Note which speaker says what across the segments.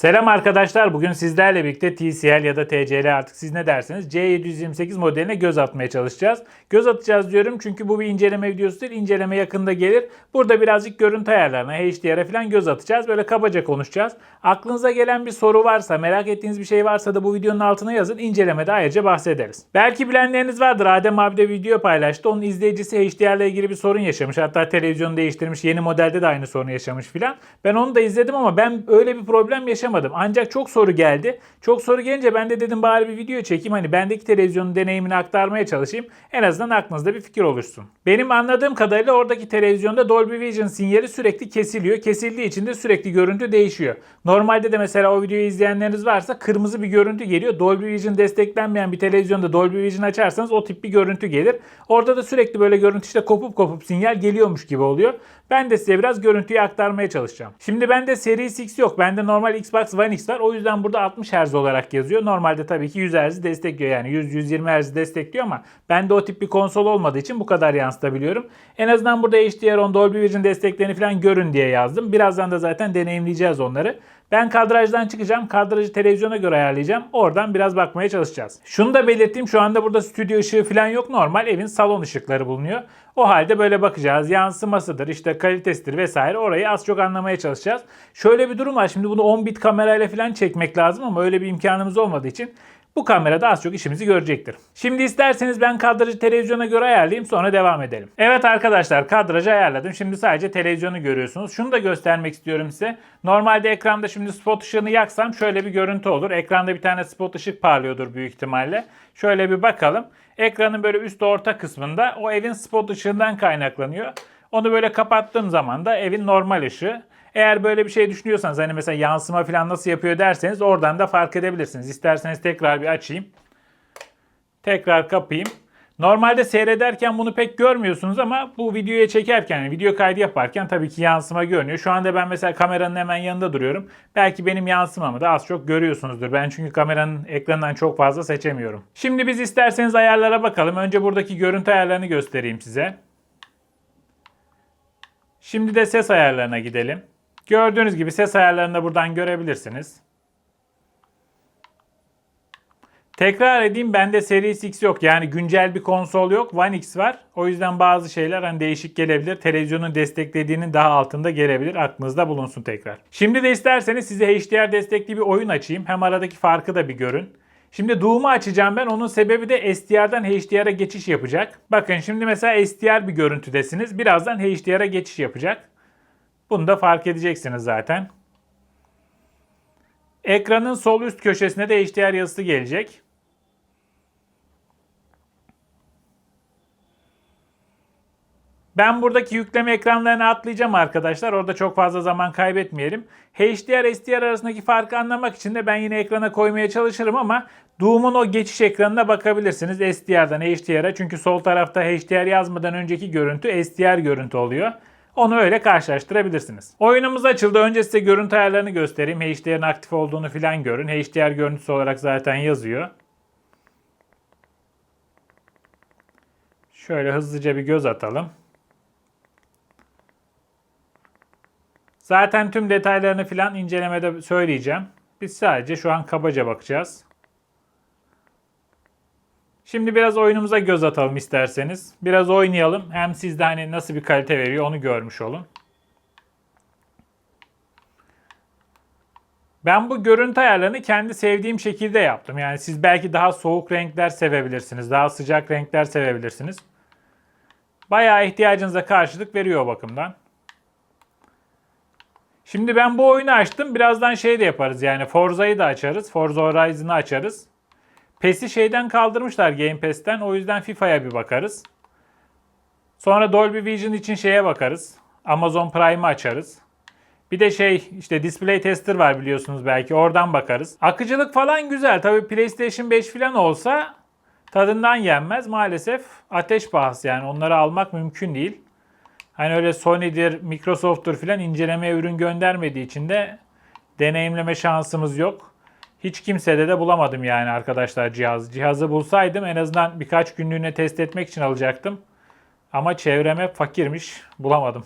Speaker 1: Selam arkadaşlar. Bugün sizlerle birlikte TCL ya da TCL artık siz ne derseniz C728 modeline göz atmaya çalışacağız. Göz atacağız diyorum çünkü bu bir inceleme videosu değil. İnceleme yakında gelir. Burada birazcık görüntü ayarlarına, HDR'e falan göz atacağız. Böyle kabaca konuşacağız. Aklınıza gelen bir soru varsa, merak ettiğiniz bir şey varsa da bu videonun altına yazın. İncelemede ayrıca bahsederiz. Belki bilenleriniz vardır. Adem abi de video paylaştı. Onun izleyicisi HDR ile ilgili bir sorun yaşamış. Hatta televizyonu değiştirmiş. Yeni modelde de aynı sorunu yaşamış filan. Ben onu da izledim ama ben öyle bir problem yaşamadım. Ancak çok soru geldi. Çok soru gelince ben de dedim bari bir video çekeyim. Hani bendeki televizyonun deneyimini aktarmaya çalışayım. En azından aklınızda bir fikir oluşsun. Benim anladığım kadarıyla oradaki televizyonda Dolby Vision sinyali sürekli kesiliyor. Kesildiği için de sürekli görüntü değişiyor. Normalde de mesela o videoyu izleyenleriniz varsa kırmızı bir görüntü geliyor. Dolby Vision desteklenmeyen bir televizyonda Dolby Vision açarsanız o tip bir görüntü gelir. Orada da sürekli böyle görüntü işte kopup kopup sinyal geliyormuş gibi oluyor. Ben de size biraz görüntüyü aktarmaya çalışacağım. Şimdi bende Series X yok. Bende normal Xbox One X var. O yüzden burada 60 Hz olarak yazıyor. Normalde tabii ki 100 Hz destekliyor. Yani 100-120 Hz destekliyor ama bende o tip bir konsol olmadığı için bu kadar yansıtabiliyorum. En azından burada HDR10 Dolby Vision desteklerini falan görün diye yazdım. Birazdan da zaten deneyimleyeceğiz onları. Ben kadrajdan çıkacağım. Kadrajı televizyona göre ayarlayacağım. Oradan biraz bakmaya çalışacağız. Şunu da belirteyim. Şu anda burada stüdyo ışığı falan yok. Normal evin salon ışıkları bulunuyor. O halde böyle bakacağız. Yansımasıdır, işte kalitesidir vesaire. Orayı az çok anlamaya çalışacağız. Şöyle bir durum var. Şimdi bunu 10 bit kamerayla falan çekmek lazım ama öyle bir imkanımız olmadığı için bu kamerada az çok işimizi görecektir. Şimdi isterseniz ben kadrajı televizyona göre ayarlayayım sonra devam edelim. Evet arkadaşlar kadrajı ayarladım. Şimdi sadece televizyonu görüyorsunuz. Şunu da göstermek istiyorum size. Normalde ekranda şimdi spot ışığını yaksam şöyle bir görüntü olur. Ekranda bir tane spot ışık parlıyordur büyük ihtimalle. Şöyle bir bakalım. Ekranın böyle üst orta kısmında o evin spot ışığından kaynaklanıyor. Onu böyle kapattığım zaman da evin normal ışığı. Eğer böyle bir şey düşünüyorsanız hani mesela yansıma falan nasıl yapıyor derseniz oradan da fark edebilirsiniz. İsterseniz tekrar bir açayım. Tekrar kapayım. Normalde seyrederken bunu pek görmüyorsunuz ama bu videoya çekerken, video kaydı yaparken tabii ki yansıma görünüyor. Şu anda ben mesela kameranın hemen yanında duruyorum. Belki benim yansımamı da az çok görüyorsunuzdur. Ben çünkü kameranın ekranından çok fazla seçemiyorum. Şimdi biz isterseniz ayarlara bakalım. Önce buradaki görüntü ayarlarını göstereyim size. Şimdi de ses ayarlarına gidelim. Gördüğünüz gibi ses ayarlarını da buradan görebilirsiniz. Tekrar edeyim bende Series X yok. Yani güncel bir konsol yok. One X var. O yüzden bazı şeyler hani değişik gelebilir. Televizyonun desteklediğinin daha altında gelebilir. Aklınızda bulunsun tekrar. Şimdi de isterseniz size HDR destekli bir oyun açayım. Hem aradaki farkı da bir görün. Şimdi Doom'u açacağım ben. Onun sebebi de SDR'dan HDR'a geçiş yapacak. Bakın şimdi mesela SDR bir görüntüdesiniz. Birazdan HDR'a geçiş yapacak. Bunu da fark edeceksiniz zaten. Ekranın sol üst köşesine de HDR yazısı gelecek. Ben buradaki yükleme ekranlarını atlayacağım arkadaşlar. Orada çok fazla zaman kaybetmeyelim. HDR, SDR arasındaki farkı anlamak için de ben yine ekrana koymaya çalışırım ama Doom'un o geçiş ekranına bakabilirsiniz SDR'dan HDR'a. Çünkü sol tarafta HDR yazmadan önceki görüntü SDR görüntü oluyor. Onu öyle karşılaştırabilirsiniz. Oyunumuz açıldı. Önce size görüntü ayarlarını göstereyim. HDR'ın aktif olduğunu filan görün. HDR görüntüsü olarak zaten yazıyor. Şöyle hızlıca bir göz atalım. Zaten tüm detaylarını filan incelemede söyleyeceğim. Biz sadece şu an kabaca bakacağız. Şimdi biraz oyunumuza göz atalım isterseniz. Biraz oynayalım. Hem siz de hani nasıl bir kalite veriyor onu görmüş olun. Ben bu görüntü ayarlarını kendi sevdiğim şekilde yaptım. Yani siz belki daha soğuk renkler sevebilirsiniz. Daha sıcak renkler sevebilirsiniz. Bayağı ihtiyacınıza karşılık veriyor bakımdan. Şimdi ben bu oyunu açtım. Birazdan şey de yaparız yani Forza'yı da açarız. Forza Horizon'ı açarız. PES'i şeyden kaldırmışlar Game Pass'ten. O yüzden FIFA'ya bir bakarız. Sonra Dolby Vision için şeye bakarız. Amazon Prime'ı açarız. Bir de şey işte Display Tester var biliyorsunuz belki oradan bakarız. Akıcılık falan güzel. Tabii PlayStation 5 falan olsa tadından yenmez. Maalesef ateş pahası yani onları almak mümkün değil. Hani öyle Sony'dir, Microsoft'tur filan incelemeye ürün göndermediği için de deneyimleme şansımız yok. Hiç kimsede de bulamadım yani arkadaşlar cihaz. Cihazı bulsaydım en azından birkaç günlüğüne test etmek için alacaktım. Ama çevreme fakirmiş. Bulamadım.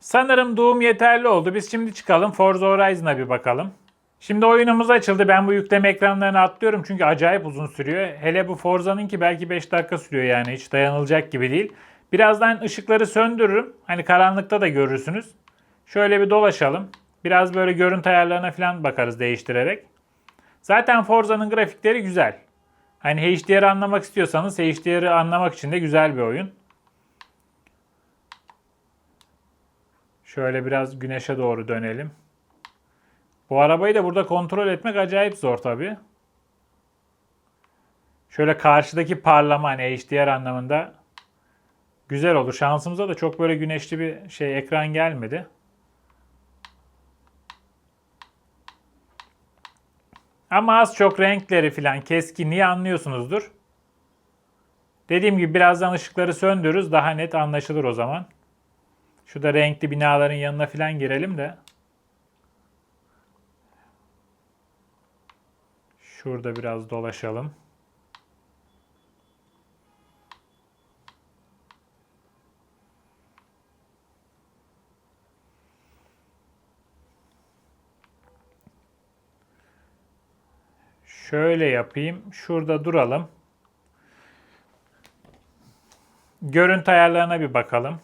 Speaker 1: Sanırım Doom yeterli oldu. Biz şimdi çıkalım Forza Horizon'a bir bakalım. Şimdi oyunumuz açıldı. Ben bu yükleme ekranlarını atlıyorum çünkü acayip uzun sürüyor. Hele bu Forza'nınki belki 5 dakika sürüyor yani hiç dayanılacak gibi değil. Birazdan ışıkları söndürürüm. Hani karanlıkta da görürsünüz. Şöyle bir dolaşalım. Biraz böyle görüntü ayarlarına falan bakarız değiştirerek. Zaten Forza'nın grafikleri güzel. Hani HDR'ı anlamak istiyorsanız HDR'ı anlamak için de güzel bir oyun. Şöyle biraz güneşe doğru dönelim. Bu arabayı da burada kontrol etmek acayip zor tabi. Şöyle karşıdaki parlama hani HDR anlamında güzel olur. Şansımıza da çok böyle güneşli bir şey ekran gelmedi. Ama az çok renkleri filan keskinliği anlıyorsunuzdur. Dediğim gibi birazdan ışıkları söndürürüz. Daha net anlaşılır o zaman. Şurada renkli binaların yanına filan girelim de. Şurada biraz dolaşalım. Şöyle yapayım. Şurada duralım. Görüntü ayarlarına bir bakalım.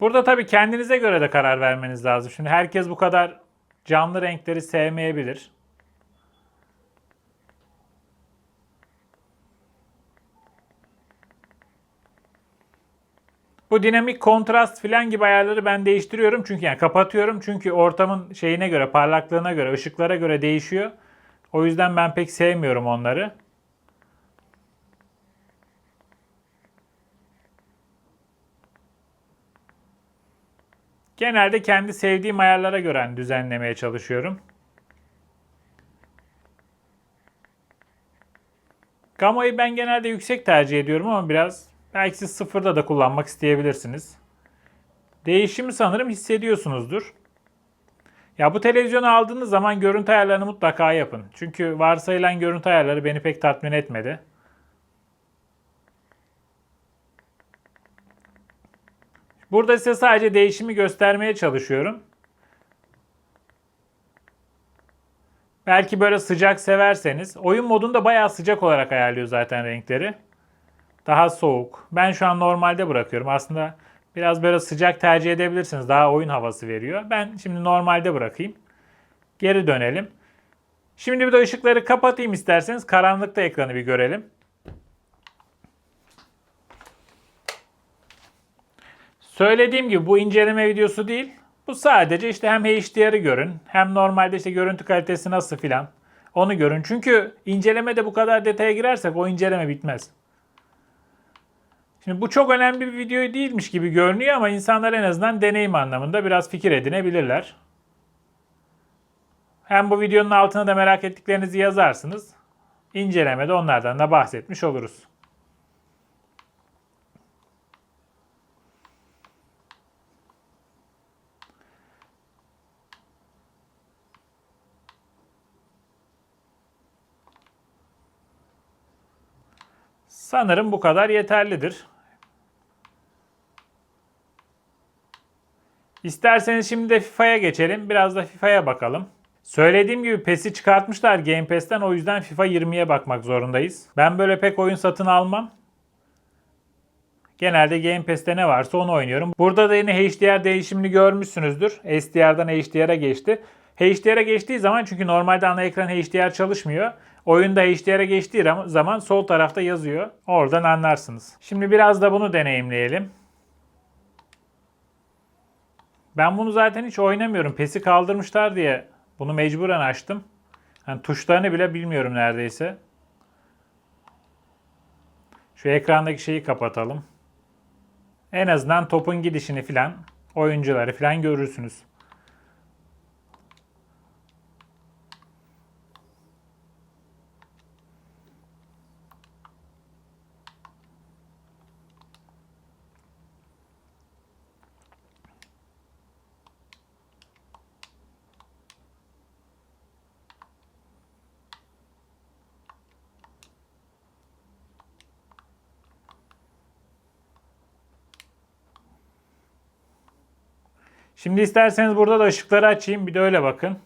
Speaker 1: Burada tabii kendinize göre de karar vermeniz lazım. Şimdi herkes bu kadar canlı renkleri sevmeyebilir. Bu dinamik kontrast filan gibi ayarları ben değiştiriyorum. Çünkü yani kapatıyorum. Çünkü ortamın şeyine göre, parlaklığına göre, ışıklara göre değişiyor. O yüzden ben pek sevmiyorum onları. Genelde kendi sevdiğim ayarlara göre hani düzenlemeye çalışıyorum. Gamayı ben genelde yüksek tercih ediyorum ama biraz belki siz sıfırda da kullanmak isteyebilirsiniz. Değişimi sanırım hissediyorsunuzdur. Ya bu televizyonu aldığınız zaman görüntü ayarlarını mutlaka yapın. Çünkü varsayılan görüntü ayarları beni pek tatmin etmedi. Burada size sadece değişimi göstermeye çalışıyorum. Belki böyle sıcak severseniz. Oyun modunda bayağı sıcak olarak ayarlıyor zaten renkleri. Daha soğuk. Ben şu an normalde bırakıyorum. Aslında biraz böyle sıcak tercih edebilirsiniz. Daha oyun havası veriyor. Ben şimdi normalde bırakayım. Geri dönelim. Şimdi bir de ışıkları kapatayım isterseniz. Karanlıkta ekranı bir görelim. Söylediğim gibi bu inceleme videosu değil. Bu sadece işte hem HDR'ı görün hem normalde işte görüntü kalitesi nasıl filan onu görün. Çünkü incelemede bu kadar detaya girersek o inceleme bitmez. Şimdi bu çok önemli bir video değilmiş gibi görünüyor ama insanlar en azından deneyim anlamında biraz fikir edinebilirler. Hem bu videonun altına da merak ettiklerinizi yazarsınız. İncelemede onlardan da bahsetmiş oluruz. Sanırım bu kadar yeterlidir. İsterseniz şimdi de FIFA'ya geçelim. Biraz da FIFA'ya bakalım. Söylediğim gibi PES'i çıkartmışlar Game Pass'ten o yüzden FIFA 20'ye bakmak zorundayız. Ben böyle pek oyun satın almam. Genelde Game Pass'te ne varsa onu oynuyorum. Burada da yine HDR değişimini görmüşsünüzdür. SDR'dan HDR'a geçti. HDR'a geçtiği zaman çünkü normalde ana ekran HDR çalışmıyor. Oyunda HDR'a geçtiği zaman sol tarafta yazıyor. Oradan anlarsınız. Şimdi biraz da bunu deneyimleyelim. Ben bunu zaten hiç oynamıyorum. PES'i kaldırmışlar diye bunu mecburen açtım. Yani tuşlarını bile bilmiyorum neredeyse. Şu ekrandaki şeyi kapatalım. En azından topun gidişini filan, oyuncuları filan görürsünüz. Şimdi isterseniz burada da ışıkları açayım. Bir de öyle bakın.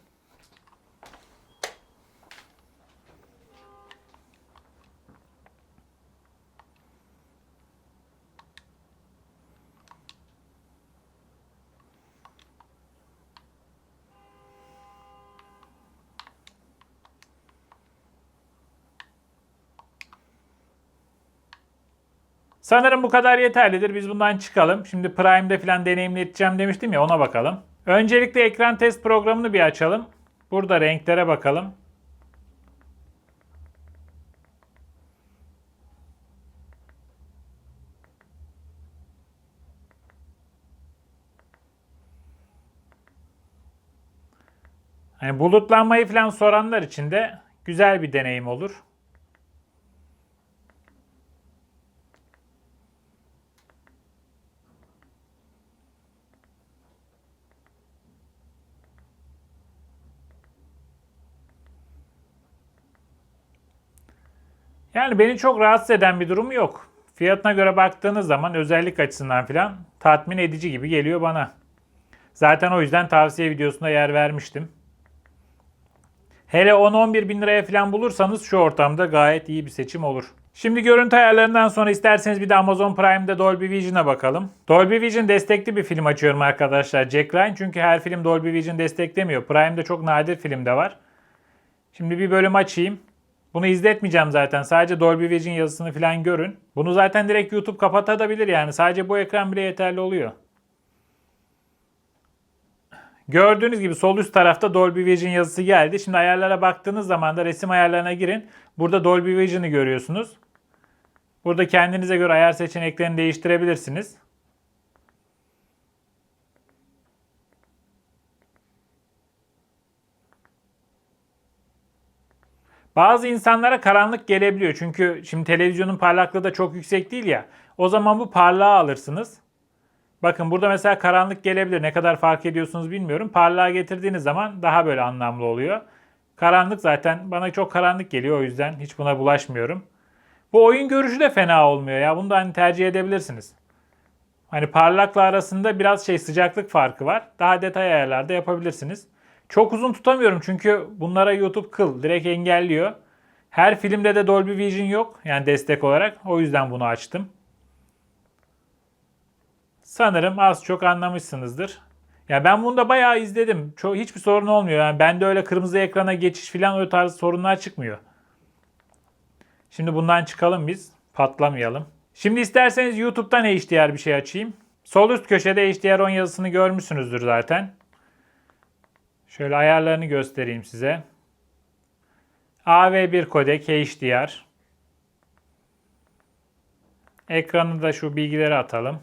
Speaker 1: Sanırım bu kadar yeterlidir. Biz bundan çıkalım. Şimdi Prime'de falan deneyimleteceğim demiştim ya ona bakalım. Öncelikle ekran test programını bir açalım. Burada renklere bakalım. Hani bulutlanmayı falan soranlar için de güzel bir deneyim olur. Yani beni çok rahatsız eden bir durum yok. Fiyatına göre baktığınız zaman özellik açısından falan tatmin edici gibi geliyor bana. Zaten o yüzden tavsiye videosunda yer vermiştim. Hele 10-11 bin liraya falan bulursanız şu ortamda gayet iyi bir seçim olur. Şimdi görüntü ayarlarından sonra isterseniz bir de Amazon Prime'de Dolby Vision'a bakalım. Dolby Vision destekli bir film açıyorum arkadaşlar. Jack Ryan çünkü her film Dolby Vision desteklemiyor. Prime'de çok nadir film de var. Şimdi bir bölüm açayım. Bunu izletmeyeceğim zaten. Sadece Dolby Vision yazısını falan görün. Bunu zaten direkt YouTube kapatabilir yani. Sadece bu ekran bile yeterli oluyor. Gördüğünüz gibi sol üst tarafta Dolby Vision yazısı geldi. Şimdi ayarlara baktığınız zaman da resim ayarlarına girin. Burada Dolby Vision'ı görüyorsunuz. Burada kendinize göre ayar seçeneklerini değiştirebilirsiniz. Bazı insanlara karanlık gelebiliyor. Çünkü şimdi televizyonun parlaklığı da çok yüksek değil ya. O zaman bu parlağı alırsınız. Bakın burada mesela karanlık gelebilir. Ne kadar fark ediyorsunuz bilmiyorum. Parlağa getirdiğiniz zaman daha böyle anlamlı oluyor. Karanlık zaten bana çok karanlık geliyor o yüzden hiç buna bulaşmıyorum. Bu oyun görüşü de fena olmuyor ya. Bunu da hani tercih edebilirsiniz. Hani parlakla arasında biraz şey sıcaklık farkı var. Daha detay ayarlarda yapabilirsiniz. Çok uzun tutamıyorum çünkü bunlara YouTube kıl. Direkt engelliyor. Her filmde de Dolby Vision yok. Yani destek olarak. O yüzden bunu açtım. Sanırım az çok anlamışsınızdır. Ya ben bunu da bayağı izledim. Çok hiçbir sorun olmuyor. Yani bende öyle kırmızı ekrana geçiş falan o tarz sorunlar çıkmıyor. Şimdi bundan çıkalım biz. Patlamayalım. Şimdi isterseniz YouTube'dan HDR bir şey açayım. Sol üst köşede HDR10 yazısını görmüşsünüzdür zaten. Şöyle ayarlarını göstereyim size. AV1 kodek HDR. Ekranı da şu bilgileri atalım.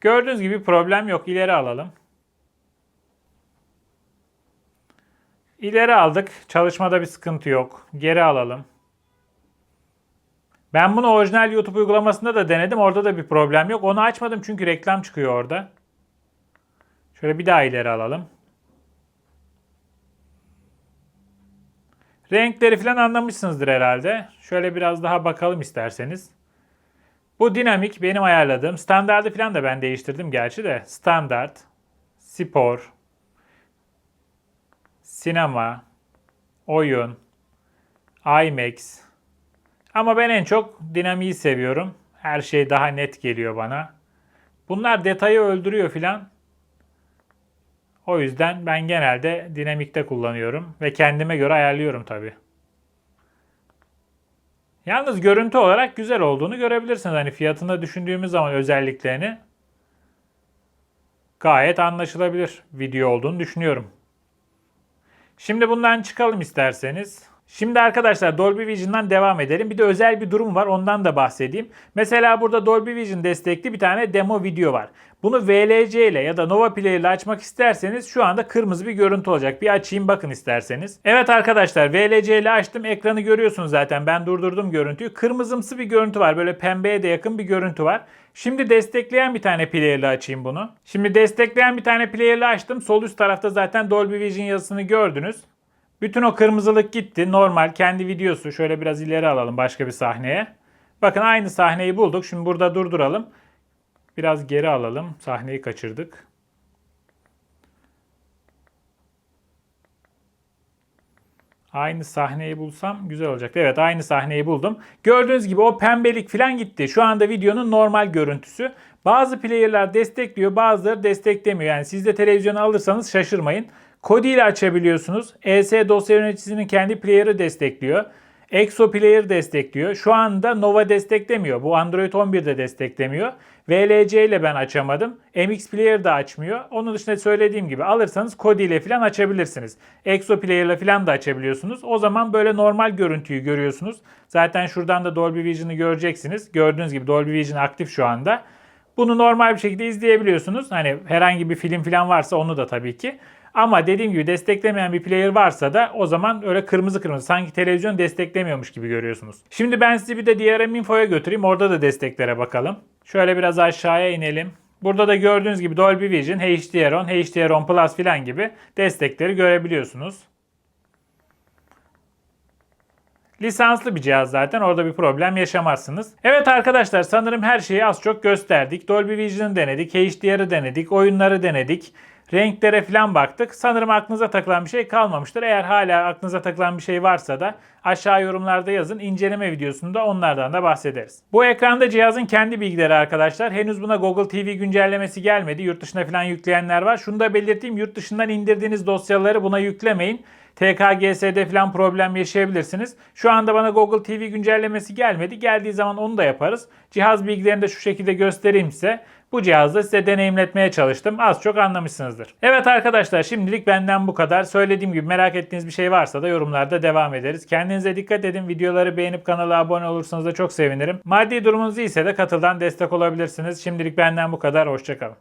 Speaker 1: Gördüğünüz gibi problem yok. İleri alalım. İleri aldık. Çalışmada bir sıkıntı yok. Geri alalım. Ben bunu orijinal YouTube uygulamasında da denedim. Orada da bir problem yok. Onu açmadım çünkü reklam çıkıyor orada. Şöyle bir daha ileri alalım. Renkleri falan anlamışsınızdır herhalde. Şöyle biraz daha bakalım isterseniz. Bu dinamik benim ayarladığım. Standardı falan da ben değiştirdim gerçi de. Standart, spor, sinema, oyun, IMAX. Ama ben en çok dinamiği seviyorum. Her şey daha net geliyor bana. Bunlar detayı öldürüyor filan. O yüzden ben genelde dinamikte kullanıyorum ve kendime göre ayarlıyorum tabi. Yalnız görüntü olarak güzel olduğunu görebilirsiniz. Hani fiyatını düşündüğümüz zaman özelliklerini gayet anlaşılabilir video olduğunu düşünüyorum. Şimdi bundan çıkalım isterseniz. Şimdi arkadaşlar Dolby Vision'dan devam edelim. Bir de özel bir durum var ondan da bahsedeyim. Mesela burada Dolby Vision destekli bir tane demo video var. Bunu VLC ile ya da Nova Player ile açmak isterseniz şu anda kırmızı bir görüntü olacak. Bir açayım bakın isterseniz. Evet arkadaşlar VLC ile açtım. Ekranı görüyorsunuz zaten. Ben durdurdum görüntüyü. Kırmızımsı bir görüntü var. Böyle pembeye de yakın bir görüntü var. Şimdi destekleyen bir tane player ile açayım bunu. Şimdi destekleyen bir tane player ile açtım. Sol üst tarafta zaten Dolby Vision yazısını gördünüz. Bütün o kırmızılık gitti. Normal kendi videosu. Şöyle biraz ileri alalım başka bir sahneye. Bakın aynı sahneyi bulduk. Şimdi burada durduralım. Biraz geri alalım. Sahneyi kaçırdık. Aynı sahneyi bulsam güzel olacak. Evet aynı sahneyi buldum. Gördüğünüz gibi o pembelik falan gitti. Şu anda videonun normal görüntüsü. Bazı player'lar destekliyor bazıları desteklemiyor. Yani siz de televizyonu alırsanız şaşırmayın. Kodi ile açabiliyorsunuz. ES dosya yöneticisinin kendi player'ı destekliyor. Exo Player destekliyor. Şu anda Nova desteklemiyor. Bu Android 11'de desteklemiyor. VLC ile ben açamadım. MX Player da açmıyor. Onun dışında söylediğim gibi alırsanız Kodi ile falan açabilirsiniz. Exo Player ile falan da açabiliyorsunuz. O zaman böyle normal görüntüyü görüyorsunuz. Zaten şuradan da Dolby Vision'ı göreceksiniz. Gördüğünüz gibi Dolby Vision aktif şu anda. Bunu normal bir şekilde izleyebiliyorsunuz. Hani herhangi bir film falan varsa onu da tabii ki. Ama dediğim gibi desteklemeyen bir player varsa da o zaman öyle kırmızı kırmızı sanki televizyon desteklemiyormuş gibi görüyorsunuz. Şimdi ben sizi bir de DRM Info'ya götüreyim. Orada da desteklere bakalım. Şöyle biraz aşağıya inelim. Burada da gördüğünüz gibi Dolby Vision, HDR10, HDR10 Plus falan gibi destekleri görebiliyorsunuz. Lisanslı bir cihaz zaten orada bir problem yaşamazsınız. Evet arkadaşlar sanırım her şeyi az çok gösterdik. Dolby Vision'ı denedik, HDR'ı denedik, oyunları denedik. Renklere falan baktık. Sanırım aklınıza takılan bir şey kalmamıştır. Eğer hala aklınıza takılan bir şey varsa da aşağı yorumlarda yazın. İnceleme videosunda onlardan da bahsederiz. Bu ekranda cihazın kendi bilgileri arkadaşlar. Henüz buna Google TV güncellemesi gelmedi. Yurt dışına falan yükleyenler var. Şunu da belirteyim. Yurt dışından indirdiğiniz dosyaları buna yüklemeyin. TKGS'de falan problem yaşayabilirsiniz. Şu anda bana Google TV güncellemesi gelmedi. Geldiği zaman onu da yaparız. Cihaz bilgilerini de şu şekilde göstereyim size. Bu cihazda size deneyimletmeye çalıştım. Az çok anlamışsınızdır. Evet arkadaşlar şimdilik benden bu kadar. Söylediğim gibi merak ettiğiniz bir şey varsa da yorumlarda devam ederiz. Kendinize dikkat edin. Videoları beğenip kanala abone olursanız da çok sevinirim. Maddi durumunuz iyiyse de katıldan destek olabilirsiniz. Şimdilik benden bu kadar. Hoşçakalın.